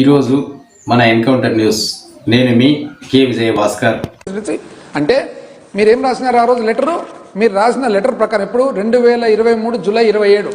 ఈరోజు మన encounter news. నేను మీ కే విజయ భాస్కర్ అంటే అంటే మీరేం రాసినారు ఆ రోజు లెటరు? మీరు రాసిన లెటర్ ప్రకారం ఎప్పుడు? రెండు వేల ఇరవై మూడు జూలై ఇరవై ఏడు.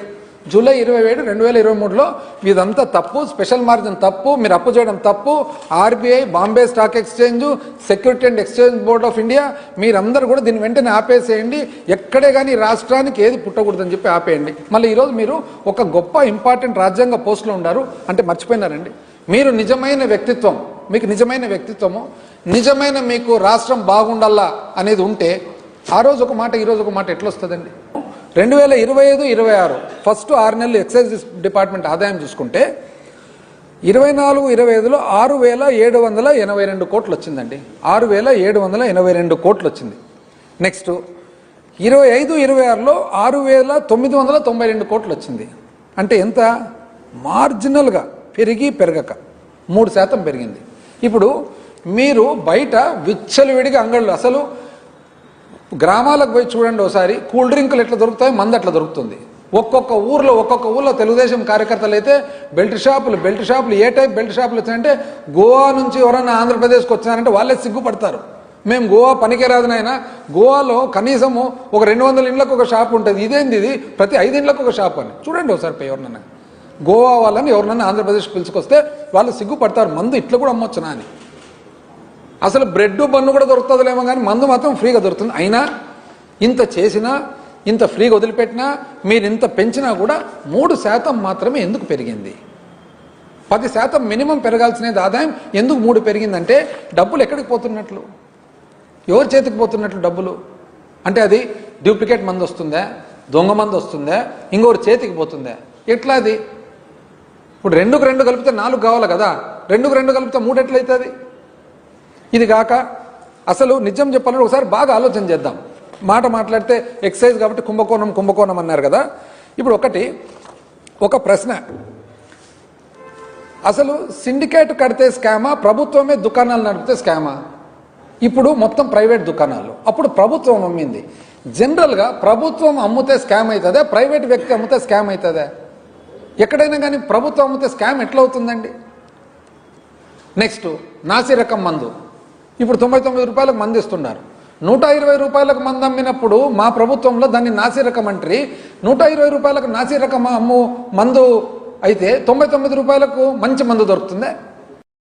జూలై ఇరవై ఏడు రెండు వేల ఇరవై మూడులో ఇదంతా తప్పు స్పెషల్ మార్జిన్ తప్పు మీరు అప్పు చేయడం తప్పు RBI Bombay stock exchange security and exchange board of India మీరందరూ కూడా దీన్ని వెంటనే ఆపేసేయండి. ఎక్కడే కానీ రాష్ట్రానికి ఏది పుట్టకూడదని చెప్పి ఆపేయండి. మళ్ళీ ఈరోజు మీరు ఒక గొప్ప ఇంపార్టెంట్ రాజ్యాంగ పోస్టులో ఉన్నారు. అంటే మర్చిపోయినారండి. మీరు నిజమైన వ్యక్తిత్వం మీకు నిజమైన వ్యక్తిత్వము నిజమైన మీకు రాష్ట్రం బాగుండాలా అనేది ఉంటే ఆ రోజు ఒక మాట ఈరోజు ఒక మాట ఎట్లా వస్తుందండి రెండు వేల ఇరవై ఐదు ఇరవై ఆరు ఫస్ట్ ఆరు నెలలు ఎక్సైజ్ డిపార్ట్మెంట్ ఆదాయం చూసుకుంటే ఇరవై నాలుగు ఇరవై ఐదులో ఆరు వేల ఏడు వందల ఎనభై రెండు కోట్లు వచ్చిందండి ఆరు వేల ఏడు వందల ఎనభై రెండు కోట్లు వచ్చింది నెక్స్ట్ ఇరవై ఐదు ఇరవై ఆరులో ఆరు వేల తొమ్మిది వందల తొంభై రెండు కోట్లు వచ్చింది అంటే ఎంత? మార్జినల్గా పెరిగి పెరగక మూడు శాతం పెరిగింది. ఇప్పుడు మీరు బయట విచ్చలవిడిగా అంగళ్ళు అసలు గ్రామాలకు పోయి చూడండి ఒకసారి కూల్ డ్రింకులు ఎట్లా దొరుకుతాయి మందు అట్లా దొరుకుతుంది. ఒక్కొక్క ఊర్లో ఒక్కొక్క ఊర్లో తెలుగుదేశం కార్యకర్తలు అయితే బెల్ట్ షాపులు బెల్ట్ షాపులు ఏ టైప్ బెల్ట్ షాపులు వచ్చాయంటే గోవా నుంచి ఎవరైనా ఆంధ్రప్రదేశ్కి వచ్చినారంటే వాళ్ళే సిగ్గుపడతారు. మేము గోవా పనికిరాదు నాయన గోవాలో కనీసము ఒక రెండు వందల ఇండ్లకు ఒక షాప్ ఉంటుంది. ఇదేంది ఇది? ప్రతి ఐదు ఇండ్లకు ఒక షాప్ అని. చూడండి ఒకసారి ఎవరినన్నా. గోవా వాళ్ళని ఎవరినన్నా ఆంధ్రప్రదేశ్ పిలుచుకొస్తే వాళ్ళు సిగ్గుపడతారు. మందు ఇట్లా కూడా అమ్మొచ్చునా అని అసలు బ్రెడ్ బన్ను కూడా దొరుకుతుందిలేమో కానీ మందు మాత్రం ఫ్రీగా దొరుకుతుంది. అయినా ఇంత చేసినా ఇంత ఫ్రీగా వదిలిపెట్టినా మీరు ఇంత పెంచినా కూడా మూడు శాతం మాత్రమే ఎందుకు పెరిగింది? పది శాతం మినిమం పెరగాల్సినది ఆదాయం ఎందుకు మూడు పెరిగిందంటే డబ్బులు ఎక్కడికి పోతున్నట్లు? ఎవరి చేతికి పోతున్నట్లు డబ్బులు? అంటే అది డూప్లికేట్ మందు వస్తుందా? దొంగ మందు వస్తుందా? ఇంకొకరి చేతికి పోతుందా? ఎట్లా అది? ఇప్పుడు రెండుకు రెండు కలిపితే నాలుగు కావాలి కదా? రెండుకు రెండు కలిపితే మూడు ఎట్లయితుంది? ఇది కాక అసలు నిజం చెప్పాలని ఒకసారి బాగా ఆలోచన చేద్దాం. మాట మాట్లాడితే ఎక్సైజ్ కాబట్టి కుంభకోణం కుంభకోణం అన్నారు కదా. ఇప్పుడు ఒకటి ఒక ప్రశ్న. అసలు సిండికేట్ కడితే స్కామా ప్రభుత్వమే దుకాణాలు నడిపితే స్కామా? ఇప్పుడు మొత్తం ప్రైవేట్ దుకాణాలు. అప్పుడు ప్రభుత్వం అమ్మింది జనరల్గా ప్రభుత్వం అమ్మితే స్కామ్ అవుతుందా? ప్రైవేట్ వ్యక్తి అమ్మితే స్కామ్ అవుతుందా? ఎక్కడైనా కానీ ప్రభుత్వం అమ్మితే స్కామ్ ఎట్లా అవుతుందండి? నెక్స్ట్ నాసి రకం మందు. ఇప్పుడు తొంభై తొమ్మిది రూపాయలకు మందిస్తున్నారు. నూట ఇరవై రూపాయలకు మందు అమ్మినప్పుడు మా ప్రభుత్వంలో దాన్ని నాసిరకం అంటారు. నూట ఇరవై రూపాయలకు నాసిరకం అమ్ము మందు అయితే తొంభై తొమ్మిది రూపాయలకు మంచి మందు దొరుకుతుందే?